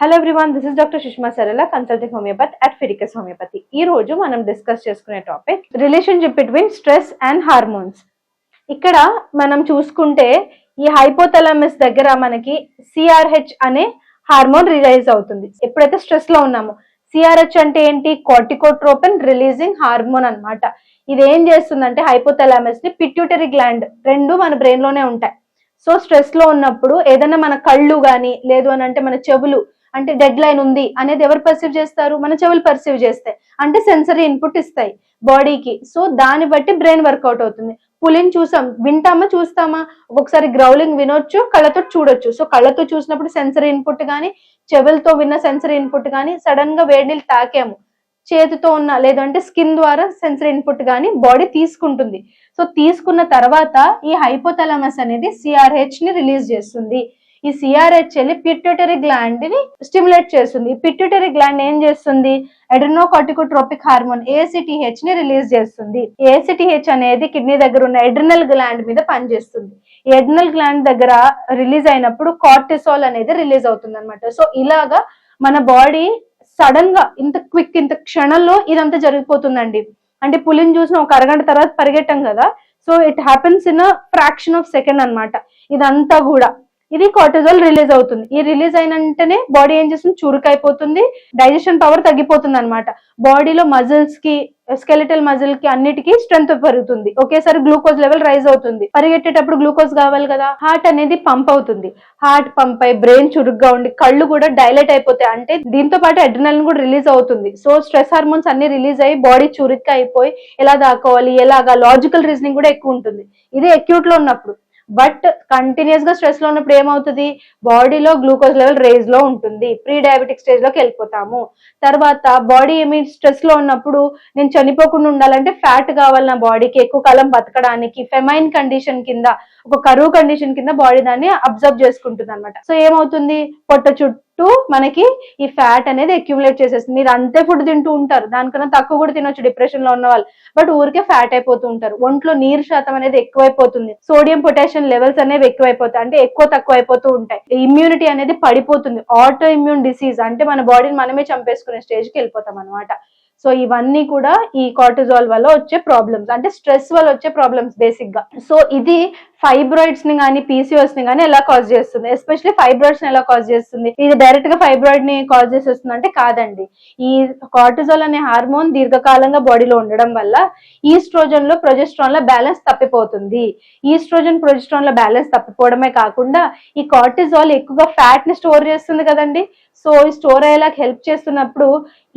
Hello everyone this is doctor Sushma Sarala consulting homeopathy at Fiticus homeopathy ఈ రోజు మనం discuss చేసుకునే topic relationship between stress and hormones ఇక్కడ మనం చూసుకుంటే ఈ హైపోథలామస్ దగ్గర మనకి సిఆర్హెచ్ అనే హార్మోన్ రిలైజ్ అవుతుంది. ఎప్పుడైతే స్ట్రెస్లో ఉన్నామో సిఆర్హెచ్ అంటే ఏంటి? కార్టికోట్రోపిన్ రిలీజింగ్ హార్మోన్ అన్నమాట. ఇది ఏం చేస్తుందంటే హైపోథలామస్ని పిట్యూటరీ గ్లాండ్ రెండు మన బ్రెయిన్లోనే ఉంటాయి. సో స్ట్రెస్లో ఉన్నప్పుడు ఏదైనా మన కళ్ళు కానీ లేదు అని అంటే మన చెవులు అంటే డెడ్ లైన్ ఉంది అనేది ఎవరు పర్సీవ్ చేస్తారు? మన చెవులు పర్సీవ్ చేస్తాయి. అంటే సెన్సరీ ఇన్పుట్ ఇస్తాయి బాడీకి సో దాన్ని బట్టి బ్రెయిన్ వర్కౌట్ అవుతుంది. పులిని చూసాం. వింటామా చూస్తామా? ఒక్కొక్కసారి గ్రౌలింగ్ వినొచ్చు కళ్ళతో చూడొచ్చు. సో కళ్ళతో చూసినప్పుడు సెన్సరీ ఇన్పుట్ కానీ చెవులతో విన్న సెన్సరీ ఇన్పుట్ కానీ సడన్గా వేడి నీళ్ళు తాకాము. చేతితో ఉన్న లేదంటే స్కిన్ ద్వారా సెన్సరీ ఇన్పుట్ కానీ బాడీ తీసుకుంటుంది. సో తీసుకున్న తర్వాత ఈ హైపోథలామస్ అనేది సిఆర్హెచ్ని రిలీజ్ చేస్తుంది. ఈ సిఆర్హెచ్ వెళ్ళి పిట్యూటరీ గ్లాండ్ని స్టిమ్యులేట్ చేస్తుంది. పిట్యూటరీ గ్లాండ్ ఏం చేస్తుంది? ఎడ్రినోకాటికోట్రోపిక్ హార్మోన్ ఏసిటిహెచ్ని రిలీజ్ చేస్తుంది. ఏసిటిహెచ్ అనేది కిడ్నీ దగ్గర ఉన్న ఎడ్రినల్ గ్లాండ్ మీద పనిచేస్తుంది. ఎడ్రినల్ గ్లాండ్ దగ్గర రిలీజ్ అయినప్పుడు కార్టిసాల్ అనేది రిలీజ్ అవుతుంది అనమాట సో ఇలాగా మన బాడీ సడన్గా ఇంత క్విక్ ఇంత క్షణంలో ఇదంతా జరిగిపోతుందండి. అంటే పులిని చూసిన ఒక అరగంట తర్వాత పరిగెట్టం కదా? So it happens in fraction of second అన్నమాట. ఇదంతా కూడా ఇది కార్టిజాల్ రిలీజ్ అవుతుంది. ఈ రిలీజ్ అయిన వెంటనే బాడీ ఏం చేస్తుంది? చురుకైపోతుంది. డైజెషన్ పవర్ తగ్గిపోతుంది అనమాట బాడీలో మజిల్స్కి స్కెలిటల్ మజిల్కి అన్నిటికీ స్ట్రెంత్ పెరుగుతుంది. ఒకేసారి గ్లూకోజ్ లెవెల్ రైజ్ అవుతుంది. పరిగెట్టేటప్పుడు గ్లూకోజ్ కావాలి కదా? హార్ట్ అనేది పంప్ అవుతుంది. హార్ట్ పంప్ అయి బ్రెయిన్ చురుగ్గా ఉండి కళ్ళు కూడా డైలైట్ అయిపోతాయి. అంటే దీంతో పాటు అడ్రినల్ కూడా రిలీజ్ అవుతుంది. సో స్ట్రెస్ హార్మోన్స్ అన్ని రిలీజ్ అయ్యి బాడీ చురుగ్గా అయిపోయి ఎలా దాకోవాలి ఎలాగా? లాజికల్ రీజనింగ్ కూడా ఎక్కువ ఉంటుంది. ఇది అక్యూట్లో ఉన్నప్పుడు. బట్ కంటిన్యూస్గా స్ట్రెస్లో ఉన్నప్పుడు ఏమవుతుంది? బాడీలో గ్లూకోజ్ లెవెల్ రేజ్లో ఉంటుంది. ప్రీ డయాబెటిక్ స్టేజ్లోకి వెళ్ళిపోతాము. తర్వాత బాడీ ఏమి స్ట్రెస్లో ఉన్నప్పుడు నేను చనిపోకుండా ఉండాలంటే ఫ్యాట్ కావాలి నా బాడీకి ఎక్కువ కాలం బతకడానికి ఫెమైన్ కండిషన్ కింద ఒక కరువు కండిషన్ కింద బాడీ దాన్ని అబ్జర్వ్ చేసుకుంటుంది అనమాట సో ఏమవుతుంది? పొట్ట చుట్టూ మనకి ఈ ఫ్యాట్ అనేది అక్యుములేట్ చేసేస్తుంది. మీరు అంతే ఫుడ్ తింటూ ఉంటారు. దానికన్నా తక్కువ కూడా తినొచ్చు డిప్రెషన్లో ఉన్న వాళ్ళు. బట్ ఊరికే ఫ్యాట్ అయిపోతూ ఉంటారు. ఒంట్లో నీరు శాతం అనేది ఎక్కువైపోతుంది. సోడియం పొటాషియం లెవెల్స్ అనేవి ఎక్కువైపోతాయి. అంటే ఎక్కువ తక్కువ అయిపోతూ ఉంటాయి. ఇమ్యూనిటీ అనేది పడిపోతుంది. ఆటో ఇమ్యూన్ డిసీజ్ అంటే మన బాడీని మనమే చంపేసుకునే స్టేజ్కి వెళ్ళిపోతాం అనమాట సో ఇవన్నీ కూడా ఈ కార్టిజాల్ వల్ల వచ్చే ప్రాబ్లమ్స్ అంటే స్ట్రెస్ వల్ల వచ్చే ప్రాబ్లమ్స్ బేసిక్గా. సో ఇది ఫైబ్రాయిడ్స్ని కానీ పీసీఓస్ని కానీ ఎలా కాజ్ చేస్తుంది? ఎస్పెషల్లీ ఫైబ్రాయిడ్స్ని ఎలా కాజ్ చేస్తుంది? ఇది డైరెక్ట్గా ఫైబ్రాయిడ్ని కాజ్ చేసేస్తుంది అంటే కాదండి. ఈ కార్టిజోల్ అనే హార్మోన్ దీర్ఘకాలంగా బాడీలో ఉండడం వల్ల ఈస్ట్రోజన్లో ప్రొజెస్ట్రాన్లో బ్యాలెన్స్ తప్పిపోతుంది. ఈస్ట్రోజన్ ప్రొజెస్ట్రాన్లో బ్యాలెన్స్ తప్పిపోవడమే కాకుండా ఈ కార్టిజాల్ ఎక్కువగా ఫ్యాట్ని స్టోర్ చేస్తుంది కదండి. సో ఈ స్టోర్ అయ్యేలాగా హెల్ప్ చేస్తున్నప్పుడు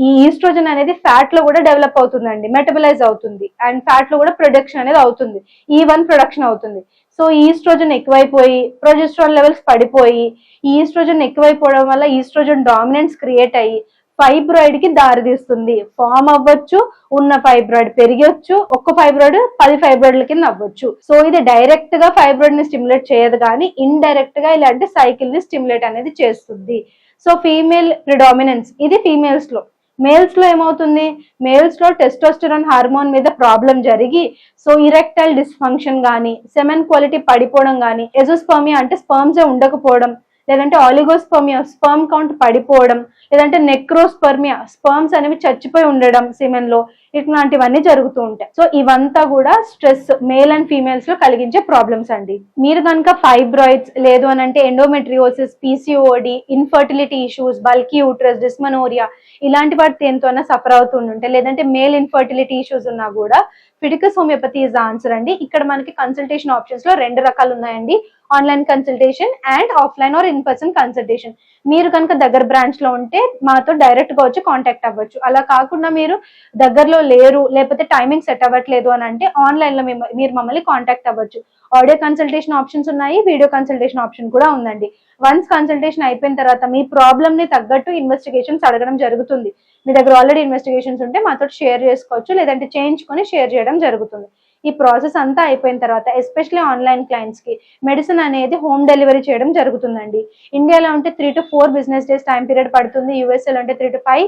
ఈ ఈస్ట్రోజన్ అనేది ఫ్యాట్లో కూడా డెవలప్ అవుతుందండి మెటబలైజ్ అవుతుంది. అండ్ ఫ్యాట్లో కూడా ప్రొడక్షన్ అనేది అవుతుంది. ఈ వన్ ప్రొడక్షన్ అవుతుంది. సో ఈస్ట్రోజన్ ఎక్కువైపోయి ప్రొజెస్ట్రాన్ లెవెల్స్ పడిపోయి ఈ ఈస్ట్రోజన్ ఎక్కువైపోవడం వల్ల ఈస్ట్రోజన్ డామినెన్స్ క్రియేట్ అయ్యి ఫైబ్రాయిడ్కి దారితీస్తుంది. ఫామ్ అవ్వచ్చు ఉన్న ఫైబ్రాయిడ్ పెరిగొచ్చు ఒక్క ఫైబ్రాయిడ్ పది ఫైబ్రాయిడ్ల కింద అవ్వచ్చు. సో ఇది డైరెక్ట్గా ఫైబ్రాయిడ్ని స్టిమ్యులేట్ చేయదు కానీ ఇండైరెక్ట్గా ఇలాంటి సైకిల్ని స్టిమ్యులేట్ అనేది చేస్తుంది. సో ఫీమేల్ ప్రిడామినెన్స్ ఇది ఫీమేల్స్లో. మేల్స్లో ఏమవుతుంది? మేల్స్లో టెస్టోస్టెరాన్ హార్మోన్ మీద ప్రాబ్లం జరిగి సో ఇరెక్టైల్ డిస్ఫంక్షన్ కానీ సెమెన్ క్వాలిటీ పడిపోవడం కానీ ఎజోస్పర్మియా అంటే స్పర్మ్స్ ఉండకపోవడం లేదంటే ఆలిగోస్పర్మియా స్పర్మ్ కౌంట్ పడిపోవడం లేదంటే నెక్రోస్పర్మియా స్పర్మ్స్ అనేవి చచ్చిపోయి ఉండడం సిమెన్లో ఇట్లాంటివన్నీ జరుగుతూ ఉంటాయి. సో ఇవంతా కూడా స్ట్రెస్ మేల్ అండ్ ఫీమేల్స్లో కలిగించే ప్రాబ్లమ్స్ అండి. మీరు కనుక ఫైబ్రాయిడ్స్ లేదు అని అంటే endometriosis PCOD infertility issues bulky uterus dysmenorrhoea ఇలాంటి వాటి దేనితోనే సఫర్ అవుతుంటే లేదంటే మేల్ ఇన్ఫర్టిలిటీ ఇష్యూస్ ఉన్నా కూడా ఫిడికస్ హోమియోపతి ఇస్ ఆన్సర్ అండి. ఇక్కడ మనకి కన్సల్టేషన్ ఆప్షన్స్లో రెండు రకాలు ఉన్నాయండి. Online consultation and offline or in person consultation మీరు కనుక దగ్గర బ్రాంచ్లో ఉంటే మాతో డైరెక్ట్గా వచ్చి కాంటాక్ట్ అవ్వచ్చు. అలా కాకుండా మీరు దగ్గరలో లేరు లేకపోతే టైమింగ్ సెట్ అవ్వట్లేదు అని అంటే ఆన్లైన్లో మీరు మమ్మల్ని కాంటాక్ట్ అవ్వచ్చు. ఆడియో కన్సల్టేషన్ ఆప్షన్స్ ఉన్నాయి వీడియో కన్సల్టేషన్ ఆప్షన్ కూడా ఉందండి. వన్స్ కన్సల్టేషన్ అయిపోయిన తర్వాత మీ ప్రాబ్లమ్ని తగ్గట్టు ఇన్వెస్టిగేషన్స్ అడగడం జరుగుతుంది. మీ దగ్గర ఆల్రెడీ ఇన్వెస్టిగేషన్స్ ఉంటే మాతో షేర్ చేసుకోవచ్చు లేదంటే చేయించుకొని షేర్ చేయడం జరుగుతుంది. ఈ ప్రాసెస్ అంతా అయిపోయిన తర్వాత ఎస్పెషల్లీ ఆన్లైన్ క్లయింట్స్కి మెడిసిన్ అనేది హోమ్ డెలివరీ చేయడం జరుగుతుందండి. ఇండియాలో ఉంటే three to four business days time period పడుతుంది యూఎస్ఏలో అంటే three to five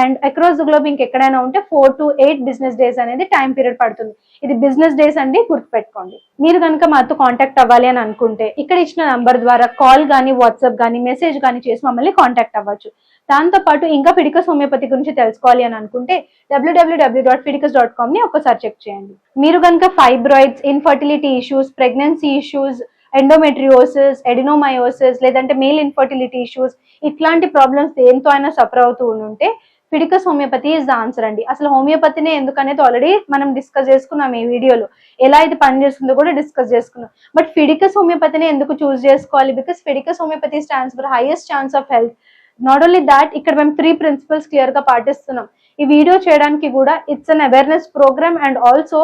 and across the globe ఇంకెక్కడైనా ఉంటే four to eight business days అనేది టైం పీరియడ్ పడుతుంది. ఇది బిజినెస్ డేస్ అండి గుర్తుపెట్టుకోండి. మీరు కనుక మాతో కాంటాక్ట్ అవ్వాలి అని అనుకుంటే ఇక్కడ ఇచ్చిన నంబర్ ద్వారా కాల్ కానీ వాట్సాప్ కానీ మెసేజ్ కానీ చేసి మమ్మల్ని కాంటాక్ట్ అవ్వచ్చు. దాంతో పాటు ఇంకా ఫిడికస్ హోమియోపతి గురించి తెలుసుకోవాలి అని అనుకుంటే W W W dot Fiticus dot కామ్ని ఒకసారి చెక్ చేయండి. మీరు కనుక fibroids infertility issues pregnancy issues endometriosis adenomyosis లేదంటే మేల్ ఇన్ఫర్టిలిటీ ఇష్యూస్ ఇట్లాంటి ప్రాబ్లమ్స్ దేంతో అయినా సఫర్ అవుతూ ఉంటే Fiticus homeopathy is the answer అండి. అసలు హోమియోపతినే ఎందుకనేది ఆల్రెడీ మనం డిస్కస్ చేసుకున్నాం ఈ వీడియోలో ఎలా ఇది పనిచేస్తుందో కూడా డిస్కస్ చేసుకున్నాం. బట్ ఫిడికస్ హోమియోపతిని ఎందుకు చూస్ చేసుకోవాలి? Because Fiticus homeopathy stands for highest chance of health not only that ఇక్కడ మేము త్రీ ప్రిన్సిపల్స్ క్లియర్గా పాటిస్తున్నాం. ఈ వీడియో చేయడానికి కూడా it's an awareness program and also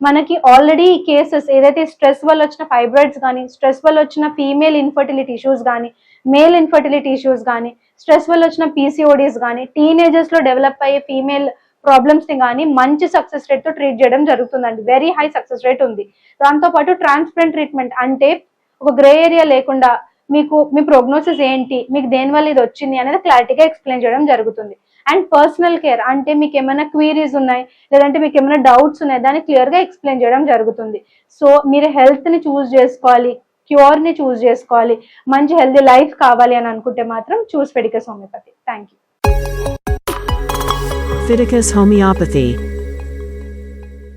మనకి ఆల్రెడీ కేసెస్ ఏదైతే స్ట్రెస్ వల్ల వచ్చిన ఫైబ్రాయిడ్స్ కానీ స్ట్రెస్ వల్ల వచ్చిన ఫీమేల్ ఇన్ఫర్టిలిటీ ఇష్యూస్ కానీ మేల్ ఇన్ఫర్టిలిటీ ఇష్యూస్ కానీ స్ట్రెస్ వల్ల వచ్చిన పీసీఓడీస్ కానీ టీనేజర్స్లో డెవలప్ అయ్యే ఫీమేల్ ప్రాబ్లమ్స్ని కానీ మంచి సక్సెస్ రేట్తో ట్రీట్ చేయడం జరుగుతుందండి. వెరీ హై సక్సెస్ రేట్ ఉంది. దాంతో పాటు ట్రాన్స్పరెంట్ ట్రీట్మెంట్ అంటే ఒక గ్రే ఏరియా లేకుండా మీకు మీ ప్రోగ్నోసిస్ ఏంటి మీకు దేని వల్ల ఇది వచ్చింది అనేది క్లారిటీగా ఎక్స్ప్లెయిన్ చేయడం జరుగుతుంది. అండ్ పర్సనల్ కేర్ అంటే మీకు ఏమైనా క్వీరీస్ ఉన్నాయి లేదంటే మీకు ఏమైనా డౌట్స్ ఉన్నాయి దాన్ని క్లియర్గా ఎక్స్ప్లెయిన్ చేయడం జరుగుతుంది. సో మీరు హెల్త్ని చూస్ చేసుకోవాలి క్యూర్ని చూస్ చేసుకోవాలి మంచి హెల్దీ లైఫ్ కావాలి అని అనుకుంటే మాత్రం choose Fiticus homeopathy thank you Fiticus Homeopathy